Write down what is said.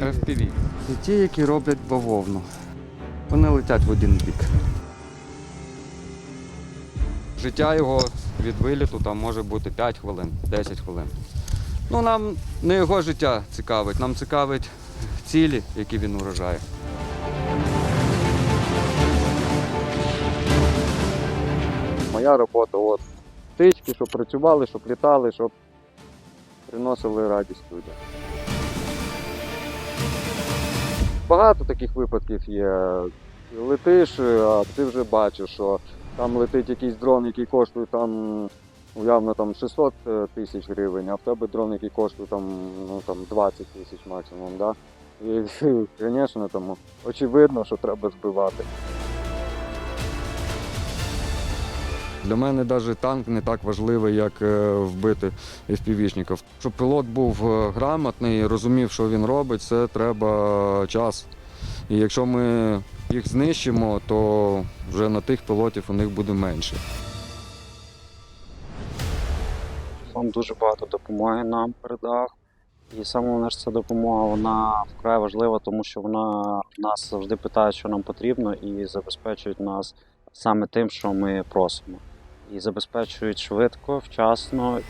FPV. І ті, які роблять бавовну. Вони летять в один бік. Життя його від виліту там може бути 5 хвилин, 10 хвилин. Ну, нам не його життя цікавить, нам цікавить цілі, які він вражає. Моя робота от птички, щоб працювали, щоб літали, щоб приносили радість людям. Багато таких випадків є. Летиш, а ти вже бачиш, що там летить якийсь дрон, який коштує там уявно там 600 тисяч гривень, а в тебе дрон, який коштує там, ну, там 20 тисяч максимум. Да? І, звісно, очевидно, що треба збивати. Для мене навіть танк не так важливий, як е, вбити FPV-шників. Щоб пілот був е, грамотний, розумів, що він робить, це треба час. І якщо ми їх знищимо, то вже на тих пілотів у них буде менше. Вам дуже багато допомоги нам передав. І саме головне, що ця допомога вона вкрай важлива, тому що вона нас завжди питає, що нам потрібно, і забезпечують нас саме тим, що ми просимо. І забезпечують швидко, вчасно